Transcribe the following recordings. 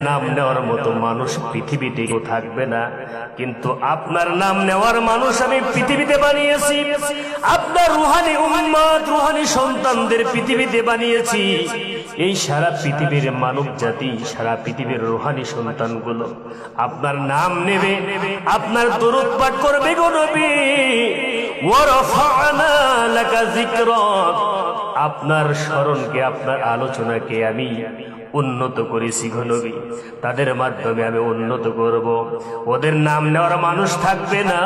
নাম নেওয়ার মতো মানুষ পৃথিবীতে কেউ থাকবে না। কিন্তু আপনার নাম নেওয়ার মানুষ আমি পৃথিবীতে বানিয়েছি। আপনার রুহানি উম্মাদ রুহানি সন্তানদের পৃথিবীতে বানিয়েছি। এই সারা পৃথিবীর মানব জাতি, সারা পৃথিবীর রুহানি সন্তানগুলো আপনার নাম নেবে, আপনার দরুদ পাঠ করবে গো নবী। ওয়ারফা'না লাকা যিকরাক আপনার স্মরণকে, আপনার আলোচনাকে আমি উন্নত করেছি ঘনবী তাদের মাধ্যমে আমি উন্নত করব। ওদের নাম নেওয়ার মানুষ থাকবে না।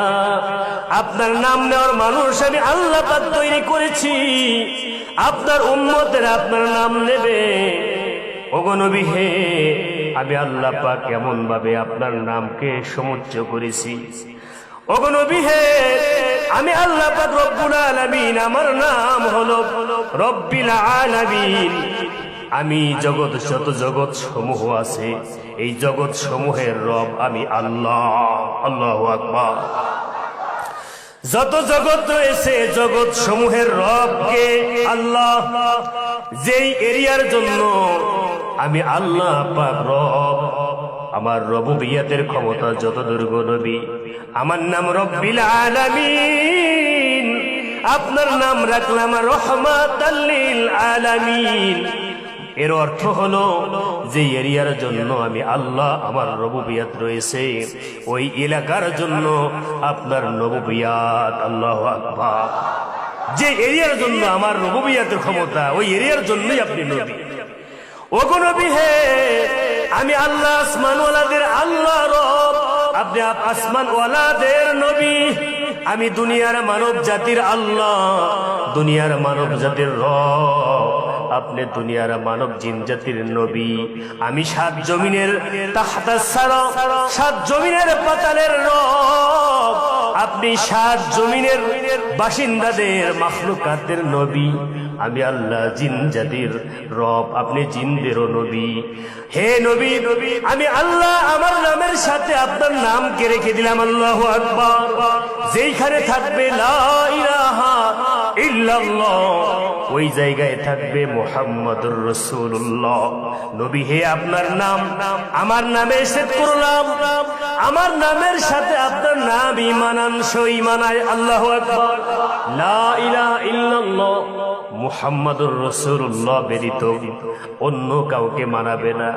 আপনার নাম নেওয়ার মানুষ আমি আল্লাহ তৈরি করেছি। আপনার উন্মতের আপনার নাম নেবে। ওগনবী হে, আমি আল্লাহ পাক কেমন ভাবে আপনার নামকে সমুচ্চ করেছি। আমি আল্লাহ রব্বুল আলামিন, আমার নাম হলো রব্বিল আলামিন। আমি জগৎ যত জগৎ সমূহ আছে, এই জগৎ সমূহের রব আমি আল্লাহ। আল্লাহ আকবার। যত জগৎ রয়েছে, জগৎ সমূহের রবকে আল্লাহ যেই এরিয়ার জন্য আমি আল্লাহ পাক রব। আমার রবুবিয়াতের ক্ষমতা যত দুর্গ নবী। আমার নাম রব্বিল আলামিন। আপনার নাম রাখলাম রহমাত আলামিন। এর অর্থ হলো, যে এরিয়ার জন্য আমি আল্লাহ আমার রবুবিয়াত রয়েছে, ওই এলাকার জন্য আপনার নববিয়াত আল্লাহ আকবার। যে এরিয়ার জন্য আমার নববিয়াতের ক্ষমতা, ওই এরিয়ার জন্যই আপনি নবী। আমি আল্লাহ আসমান ওয়ালাদের আল্লাহ রব। আপনি আসমান ওয়ালাদের নবী। আমি দুনিয়ার মানব জাতির আল্লাহ, দুনিয়ার মানব জাতির রব। আপনি দুনিয়ার মানব জিন জাতির নবী। আমি সাত জমিনের তাহতা সারা, সাত জমিনের পাতালের রব। আপনি সাত জমিনের বাসিন্দাদের মাখলুকাতের নবী। আমি আল্লাহ জিন জাতির রব, আপনি জিনদেরও নবী। হে নবী নবী আমি আল্লাহ আমার নামের সাথে আপনার নাম কে রেখে দিলাম, আল্লাহ আকবর। যেইখানে থাকবে লাইলাহা ইল্লাল্লাহ। ওই জায়গায় থাকবে মোহাম্মদুর রসুল্লাহ নবী হে আপনার নাম, আমার নামে সেট করলাম। আমার নামের সাথে আপনার নাম ইমানান সই মানায়, আল্লাহ আকবার। লা মুহাম্মাদুর রসুল্লাহ ব্যতীত অন্য কাউকে মানাবে না।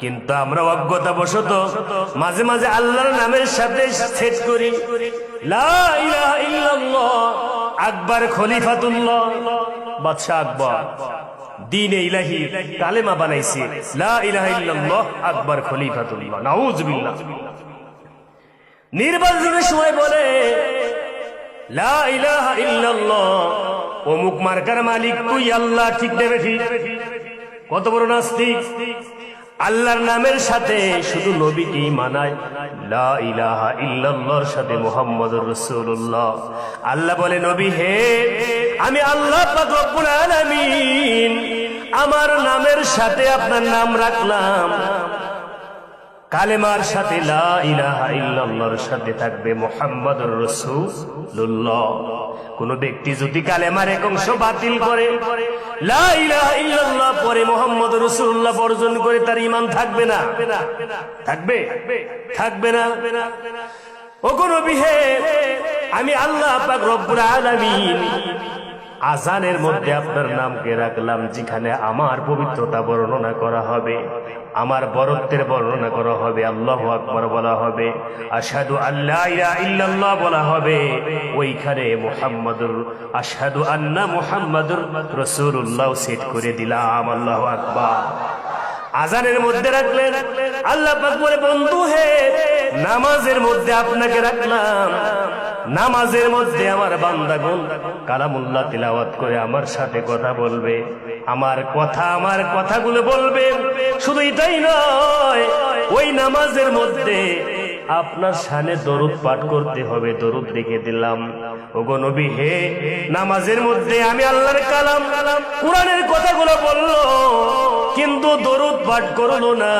কিন্তু আমরা অজ্ঞতা বশত মাঝে মাঝে আল্লাহর নামের সাথে সেট করি। লা ইলাহা ইল্লাল্লাহ আকবর খলিফাতুল্লাহ, বাদশাহ আকবর। দিন ইলাহি কালেমা বানাইছে। লা ইলাহা ইল্লাল্লাহ আকবর খলিফাতুল্লাহ। নাউজুবিল্লাহ নির্বাচনের সময় বলে, লা ইলাহা ইল্লাল্লাহ, অমুক মার্কার মালিক তুই আল্লাহ ঠিক দেবে ঠিক। কত বড় নাস্তিক? আল্লাহর নামের সাথে শুধু নবীকেই মানায়। ইলাহা ইল্লাল্লাহর সাথে মুহাম্মদুর রাসূলুল্লাহ। আল্লাহ বলে, নবী, হে, আমি আল্লাহ পাক রব্বুল আমার নামের সাথে আপনার নাম রাখলাম। কালেমার সাথে সাথে থাকবে মুহাম্মাদুর রাসূলুল্লাহ। কোন ব্যক্তি যদি কালেমার এক অংশ বাতিল করে পরে মুহাম্মাদুর রাসূলুল্লাহ বর্জন করে তার ঈমান থাকবে না। থাকবে? থাকবে না। ওগো নবী হে, আমি আল্লাহ আজানের মধ্যে আপনার নামকে রাখলাম, যেখানে আমার পবিত্রতা বর্ণনা করা হবে। আমার বরত্বের বর্ণনা করা হবে, আল্লাহ আকবর বলা হবে আসাদু আল্লাহ বলা হবে, ওইখানে মুহাম্মাদুর আসাদু আল্লাহ মুহাম্মাদুর রসুল্লাহ সেট করে দিলাম, আল্লাহ আকবর। আজানের মধ্যে রাখলেন, আল্লাহ বলে, বন্ধু হে, নামাজের মধ্যে আপনাকে রাখলাম, নামাজের মধ্যে আমার বান্দাগুন কালামুল্লাহ তিলাওয়াত করে আমার সাথে কথা বলবে। আমার কথা, আমার কথাগুলো বলবেন শুধু এটাই নয়, ওই নামাজের মধ্যে আপনার সানে দরুদ পাঠ করতে হবে, দরুদ রেখে দিলাম। ওগো নবী, হে নামাজের মধ্যে আমি আল্লাহর কালাম, কোরআনের কথাগুলো বলল, কিন্তু দরুদ পাঠ করল না।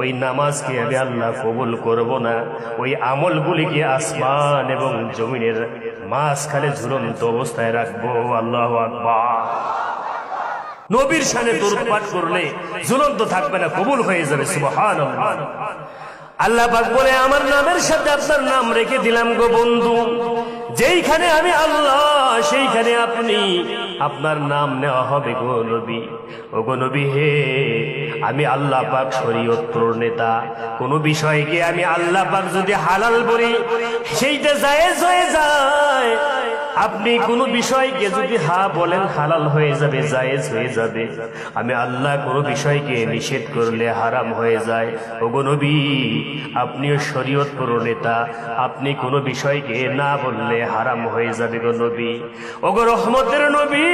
ওই নামাজকে আমি আল্লাহ কবুল করব না। ওই আমলগুলিকে আসমান এবং জমিনের মাঝখানে ঝুলন্ত অবস্থায় রাখব, আল্লাহ আকবার। নবীর সানে দরুদ করলে ঝুলন্ত থাকবে না, কবুল হয়ে যাবে, সুবহানাল্লাহ। আল্লাহ পাক বলে, আমার নামের সাথে আপনার নাম রেখে দিলাম গো বন্ধু। যেইখানে আমি আল্লাহ, সেইখানে আপনি। আপনার নাম নেওয়া হবে গো নবী। ও গো নবী হে, আমি আল্লাহ পাক শরীয়ত প্রণেতা। কোন বিষয়কে আমি আল্লাহ পাক যদি হালাল বলি, সেইটা জায়েজ হয়ে যায়। আপনি কোন বিষয়কে যদি হা বলেন হালাল হয়ে যাবে জায়েজ হয়ে যাবে। আমি আল্লাহ কোন বিষয়কে নিষেধ করলে হারাম হয়ে যায়। ওগো নবী আপনিও শরীয়ত নেতা আপনি কোন বিষয়কে না বললে হারাম হয়ে যাবে গো নবী। ওগো রহমতের নবী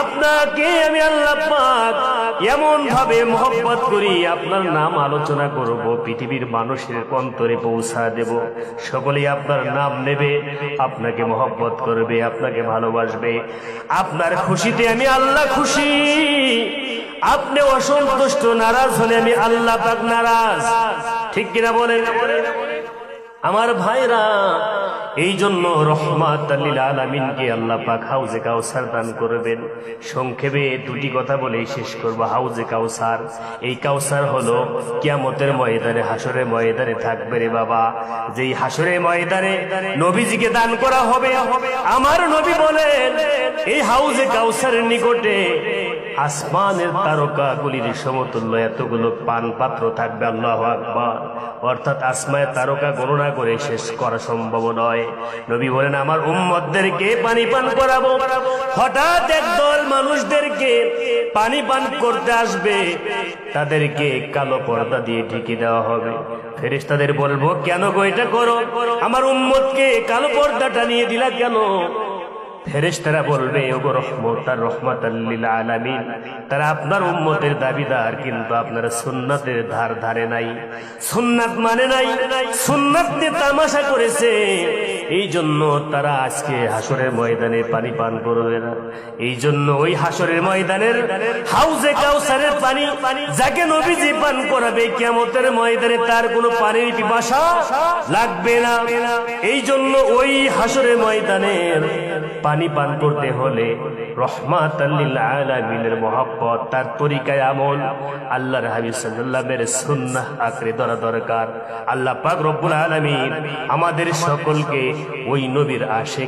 আপনাকে আমি আল্লাহ পাক এমন ভাবে মোহব্বত করি আপনার নাম আলোচনা করব পৃথিবীর মানুষের অন্তরে পৌঁছা দেব। সকলেই আপনার নাম নেবে আপনাকে মোহব্বত করবে, আপনাকে ভালোবাসবে। আপনার খুশিতে আমি আল্লাহ খুশি। আপনি অসন্তুষ্ট, নারাজ হলে আমি আল্লাহ নারাজ। ঠিক কিনা বলেন? আমার ভাইরা এই জন্য রহমাত আলমিনকে আল্লাহ পাক হাউজে কাউসার দান করবেন। সংক্ষেপে দুটি কথা বলে শেষ করব। হাউজে কাউসার, এই কাউসার হলো কিয়ামতের ময়দানে হাসরে ময়দানে থাকবে রে বাবা। যেই হাসরে ময়দানে নবীজিকে দান করা হবে, আমার নবী বলেন, এই হাউজে কাউসারের নিকটে আসমানের তারকা গুলির সমতুল্য এতগুলো পান পাত্র থাকবে, আল্লাহ আকবার। অর্থাৎ আসমায় তারকা গণনা করে শেষ করা সম্ভব নয়। নবী বলেন, আমার উম্মতদেরকে পানি পান করাবো। হঠাৎ একদল মানুষদেরকে পানি পান করতে আসবে। তাদেরকে কালো পর্দা দিয়ে ঢেকে দেওয়া হবে। ফেরেশতাদের বলব, কেন গো এটা করো? আমার উম্মতকে কালো পর্দাটা নিয়ে দিলা কেন? ফেরেশতারা বলবে, ওগো রহমত আর রহমত আলামিন। তারা আপনার উম্মতের দাবিদার, কিন্তু আপনারা সুন্নাতের ধার ধারে নাই। সুন্নাত মানে নাই, সুন্নাত নিয়ে তামাশা করেছে। এই জন্য তারা আজকে হাসরের ময়দানে পানি পান করবে না। এই জন্য ওই হাসরের ময়দানের হাউজে কাউসারের পানি যাকে নবীজি পান করাবে কেমতের ময়দানে তার কোনো পানির পিপাসা লাগবে না। এই জন্য ওই হাসরের ময়দানের পানি পান করতে হলে রহমাত আলমিনের মহাব্বত, তার তরিকায় আমল। আল্লাহ হাবিব সাল্লামের সুন্নাহ আঁকড়ে ধরা দরকার। আল্লাহ পাক রব্বুল আলমিন আমাদের সকলকে ওই নবীর আশেক